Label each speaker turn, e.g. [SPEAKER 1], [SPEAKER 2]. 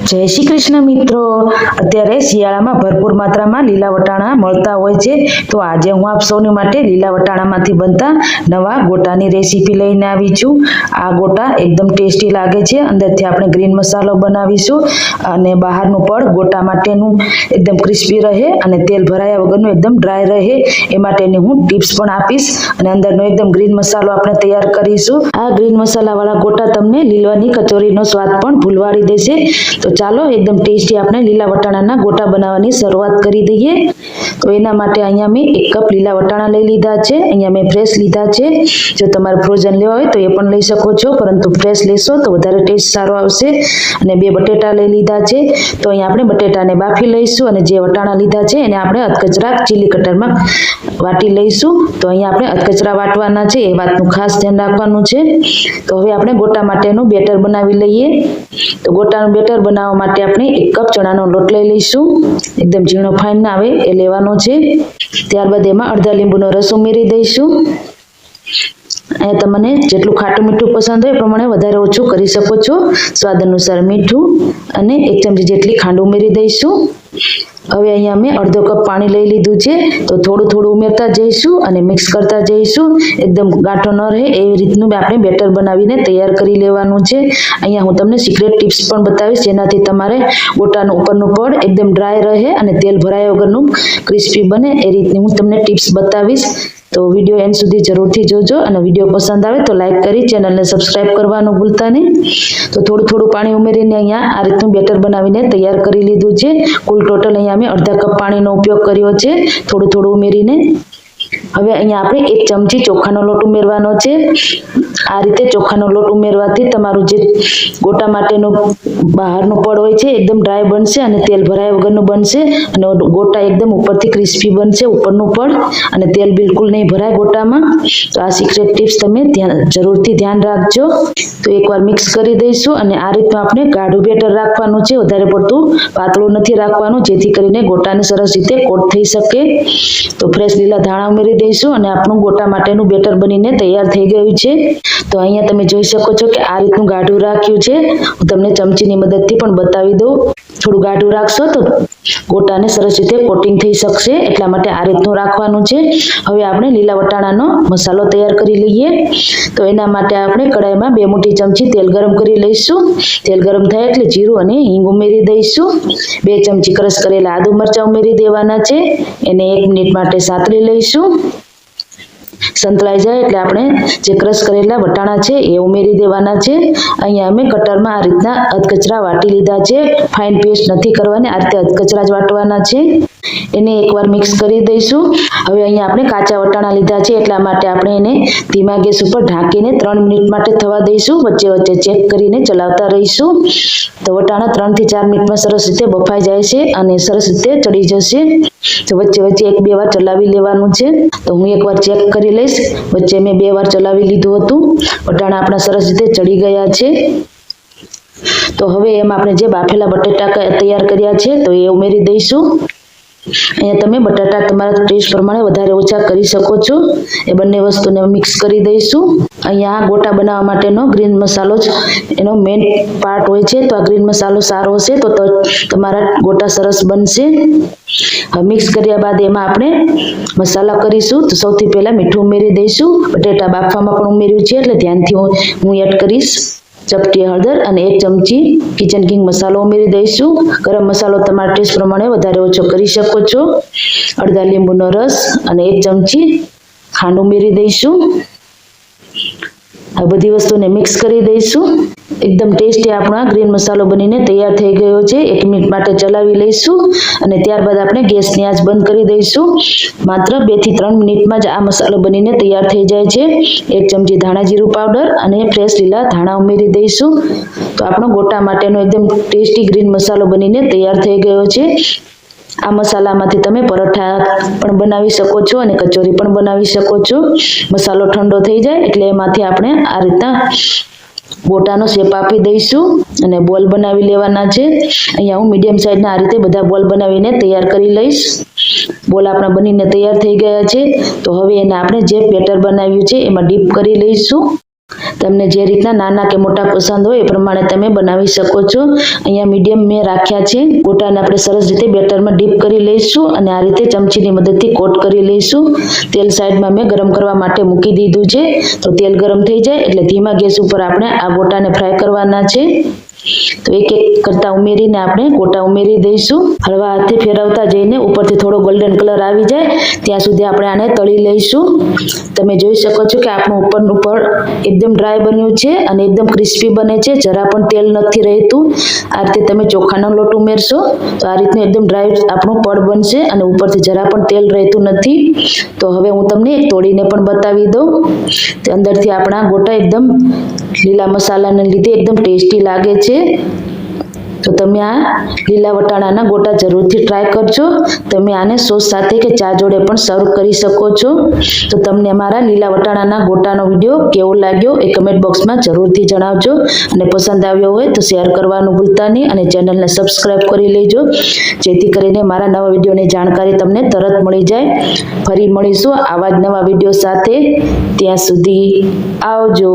[SPEAKER 1] જય શ્રી કૃષ્ણ મિત્રો. અત્યારે શિયાળામાં ભરપૂર માત્રામાં લીલા વટાણા મળતા હોય છે. તો આજે હું આપ સૌને માટે લીલા વટાણામાંથી બનતા નવા ગોટાની રેસીપી લઈને આવી છું. આ ગોટા એકદમ ટેસ્ટી લાગે છે. અંદરથી આપણે ગ્રીન મસાલો બનાવીશું અને બહારનું પડ ગોટા માટેનું એકદમ ક્રિસ્પી રહે અને તેલ ભરાયા વગરનું એકદમ ડ્રાય રહે. એ માટેની હું ટિપ્સ પણ આપીશ અને અંદરનો એકદમ ગ્રીન મસાલો આપણે તૈયાર કરીશું. આ ગ્રીન મસાલાવાળા ગોટા તમને લીલવાની કચોરીનો સ્વાદ પણ ભૂલવાડી દેશે. તો ચાલો એકદમ ટેસ્ટી આપણે લીલા વટાણાના ગોટા બનાવવાની શરૂઆત કરી દઈએ. તો એના માટે અહીંયા મેં એક કપ લીલા વટાણા લઈ લીધા છે. અહીંયા મેં ફ્રેશ લીધા છે. જો તમારે ફ્રોઝન લેવા હોય તો એ પણ લઈ શકો છો, પરંતુ ફ્રેશ લેશો તો વધારે ટેસ્ટ સારો આવશે. અને બે બટેટા લઈ લીધા છે. તો અહીંયા આપણે બટેટાને બાફી લઈશું અને જે વટાણા લીધા છે એને આપણે અધકચરા ચીલી કટરમાં વાટી લઈશું. તો અહીંયા આપણે અધકચરા વાટવાના છે, એ વાતનું ખાસ ધ્યાન રાખવાનું છે. તો હવે આપણે ગોટા માટેનું બેટર બનાવી લઈએ. તો ગોટાનું બેટર બનાવવા માટે આપણે એક કપ ચણાનો લોટ લઈ લઈશું. એકદમ ઝીણો ફાઇન ના આવે, એ લેવાનો છે. ત્યારબાદ એમાં અડધા લીંબુનો રસ ઉમેરી દઈશું. અહીંયા તમને જેટલું ખાટું મીઠું પસંદ હોય એ પ્રમાણે વધારે ઓછું કરી શકો છો. સ્વાદ અનુસાર મીઠું અને એક ચમચી જેટલી ખાંડ ઉમેરી દઈશું. હવે અહીંયા મેં અડધો કપ પાણી લઈ લીધું છે. તો થોડું થોડું ઉમેરતા જઈશું અને મિક્સ કરતા જઈશું. એકદમ ગાંઠો ન રહે એવી રીતનું આપણે બેટર બનાવીને તૈયાર કરી લેવાનું છે. અહીંયા હું તમને સિક્રેટ ટિપ્સ પણ બતાવીશ જેનાથી તમારે ગોટાનું ઉપરનું પડ એકદમ ડ્રાય રહે અને તેલ ભરાયા વગરનું ક્રિસ્પી બને એ રીતની હું તમને ટિપ્સ બતાવીશ. તો વીડિયો એન્ડ સુધી જરૂરથી જોજો અને વીડિયો પસંદ આવે તો લાઈક કરી ચેનલને સબસ્ક્રાઈબ કરવાનું ભૂલતા નહીં. તો થોડું થોડું પાણી ઉમેરીને અહીંયા આ રીતનું બેટર બનાવીને તૈયાર કરી લીધું છે. કુલ ટોટલ અહીંયા મેં અડધા કપ પાણીનો ઉપયોગ કર્યો છે. થોડું થોડું ઉમેરીને. હવે અહીંયા આપણે એક ચમચી ચોખાનો લોટ ઉમેરવાનો છે. આ રીતે ચોખાનો લોટ ઉમેરવાથી તમારું જે ગોટા માટેનું બહારનું પડ હોય છે, એકદમ ડ્રાય બનશે અને તેલ ભરાયા વગરનું બનશે અને ગોટા એકદમ ઉપરથી ક્રિસ્પી બનશે, ઉપરનું પડ અને તેલ બિલકુલ નહીં ભરાય ગોટામાં. તો આ સિક્રેટ ટિપ્સ તમે ધ્યાન, જરૂરથી ધ્યાન રાખજો. તો એકવાર મિક્સ કરી દઈશું અને આ રીતનું આપણે ગાઢું બેટર રાખવાનું છે. વધારે પડતું પાતળું નથી રાખવાનું, જેથી કરીને ગોટાને સરસ રીતે કોટ થઈ શકે. તો ફ્રેશ લીલા ધાણા ઉમેરી દઈશું અને આપણું ગોટા માટેનું બેટર બનીને તૈયાર થઈ ગયું છે. તો અહીંયા તમે જોઈ શકો છો કે આ રીતનું ગાઢું રાખ્યું છે. હું તમને ચમચીની મદદથી પણ બતાવી દઉં. થોડું ગાઢું રાખશો તો ગોટાને સરસ રીતે કોટિંગ થઈ શકશે. એટલા માટે આ રીતનું રાખવાનું છે. હવે આપણે લીલા વટાણાનો મસાલો તૈયાર કરી લઈએ. તો એના માટે આપણે કડાઈમાં બે મોટી ચમચી તેલ ગરમ કરી લઈશું. તેલ ગરમ થાય એટલે જીરું અને હિંગ ઉમેરી દઈશું. બે ચમચી ક્રશ કરેલા આદુ મરચાં ઉમેરી દેવાના છે. એને એક મિનિટ માટે સાતરી લઈશું. સંતળાઈ જાય એટલે આપણે જે ક્રશ કરેલા વટાણા છે એ ઉમેરી દેવાના છે. અહીંયા અમે કટરમાં આ રીતના અધકચરા વાટી લીધા છે. ફાઇન પેસ્ટ નથી કરવાની, આ રીતે અધકચરા જ વાટવાના છે. એને એકવાર મિક્સ કરી દઈશું. હવે અહીંયા આપણે કાચા વટાણા લીધા છે, એટલા માટે આપણે એને ધીમા ગેસ ઉપર ઢાંકીને ત્રણ મિનિટ માટે થવા દઈશું. વચ્ચે વચ્ચે ચેક કરીને ચલાવતા રહીશું. તો વટાણા ત્રણથી ચાર મિનિટમાં સરસ રીતે બફાઈ જાય છે અને સરસ રીતે ચડી જશે. તો વચ્ચે વચ્ચે એક બે વાર ચલાવી લેવાનું છે. તો હું એકવાર ચેક કરી લઈશ વચ્ચે મેં બે વાર ચલાવી લીધું હતું. વટાણા આપણા સરસ રીતે ચડી ગયા છે. તો હવે એમાં આપણે જે બાફેલા બટેટા તૈયાર કર્યા છે, તો એ ઉમેરી દઈશું. અહીંયા તમે બટાટા તમારા ટેસ્ટ પ્રમાણે વધારે ઓછા કરી શકો છો. એ બંને વસ્તુને મિક્સ કરી દઈશું. અહીંયા આ ગોટા બનાવવા માટેનો ગ્રીન મસાલો જ એનો મેઇન પાર્ટ હોય છે. તો આ ગ્રીન મસાલો સારો હશે તો તમારા ગોટા સરસ બનશે. હવે મિક્સ કર્યા બાદ એમાં આપણે મસાલા કરીશું. તો સૌથી પહેલાં મીઠું ઉમેરી દઈશું. બટેટા બાફવામાં પણ ઉમેર્યું છે, એટલે ધ્યાનથી હું એડ કરીશ. ચપટી હળદર અને એક ચમચી કિચન કિંગ મસાલો ઉમેરી દઈશું. ગરમ મસાલો તમારા ટેસ્ટ પ્રમાણે વધારે ઓછો કરી શકો છો. અડધા લીંબુનો રસ અને એક ચમચી ખાંડ ઉમેરી દઈશું. આ બધી વસ્તુને મિક્સ કરી દઈશું. એકદમ ટેસ્ટી આપણા ગ્રીન મસાલો બનીને તૈયાર થઈ ગયો છે. એક મિનિટ માટે ચલાવી લઈશું અને ત્યારબાદ આપણે ગેસની આંચ બંધ કરી દઈશું. માત્ર બેથી ત્રણ મિનિટમાં જ આ મસાલો બનીને તૈયાર થઈ જાય છે. એક ચમચી ધાણા જીરું પાવડર અને ફ્રેશ લીલા ધાણા ઉમેરી દઈશું. તો આપણો ગોટા માટેનો એકદમ ટેસ્ટી ગ્રીન મસાલો બનીને તૈયાર થઈ ગયો છે. આ મસાલામાંથી તમે પરોઠા પણ બનાવી શકો છો અને કચોરી પણ બનાવી શકો છો. મસાલો ઠંડો થઈ જાય એટલે એમાંથી આપણે આ રીતના ગોટાનો શેપ આપી દઈશું અને બોલ બનાવી લેવાના છે. અહીંયા હું મીડિયમ સાઈઝના આ રીતે બધા બોલ બનાવીને તૈયાર કરી લઈશ. બોલ આપણા બનીને તૈયાર થઈ ગયા છે. તો હવે એને આપણે જે પેટર બનાવ્યું છે એમાં ડીપ કરી લઈશું. તમને જે રીતના નાના કે મોટા પસંદ હોય એ પ્રમાણે તમે બનાવી શકો છો. અહીંયા મીડિયમ મેં રાખ્યા છે. ગોટાને આપણે સરસ રીતે બેટરમાં ડીપ કરી લઈશું અને આ રીતે ચમચીની મદદથી કોટ કરી લઈશું. તેલ સાઈડમાં મેં ગરમ કરવા માટે મૂકી દીધું છે. તો તેલ ગરમ થઈ જાય એટલે ધીમા ગેસ ઉપર આપણે આ ગોટાને ફ્રાય કરવાના છે. તો એક એક કરતા ઉમેરીને આપણે ગોટા ઉમેરી દઈશું. હળવા હાથથી ફેરવતા જઈને ઉપરથી થોડો ગોલ્ડન કલર આવી જાય, ત્યાં સુધી આપણે આને તળી લઈશું. તમે જોઈ શકો છો કે આપણું ઉપરનું ઉપર એકદમ ડ્રાય બન્યું છે અને એકદમ ક્રિસ્પી બને છે, જરા પણ તેલ નથી રહેતું. આ રીતે તમે ચોખાનો લોટ ઉમેરશો, તો આ રીતનું એકદમ ડ્રાય આપણું પડ બનશે અને ઉપરથી જરા પણ તેલ રહેતું નથી. તો હવે હું તમને તોડીને પણ બતાવી દઉં. અંદરથી આપણા ગોટા એકદમ લીલા મસાલાને લીધે એકદમ ટેસ્ટી લાગે છે. તો તમે આ લીલા વટાણાના ગોટા જરૂરથી ટ્રાય કરજો. તમે આને સોસ સાથે કે ચા જોડે પણ સર્વ કરી શકો છો. તો તમને અમારા લીલા વટાણાના ગોટાનો વીડિયો કેવો લાગ્યો એ કમેન્ટ બોક્સમાં જરૂરથી જણાવજો. અને પસંદ આવ્યો હોય તો શેર કરવાનું ભૂલતા નહીં અને ચેનલને સબસ્ક્રાઈબ કરી લેજો. જેથી કરીને મારા નવા વિડીયોની જાણકારી તમને તરત મળી જાય. ફરી મળીશું આવા જ નવા વીડિયો સાથે. ત્યાં સુધી આવજો.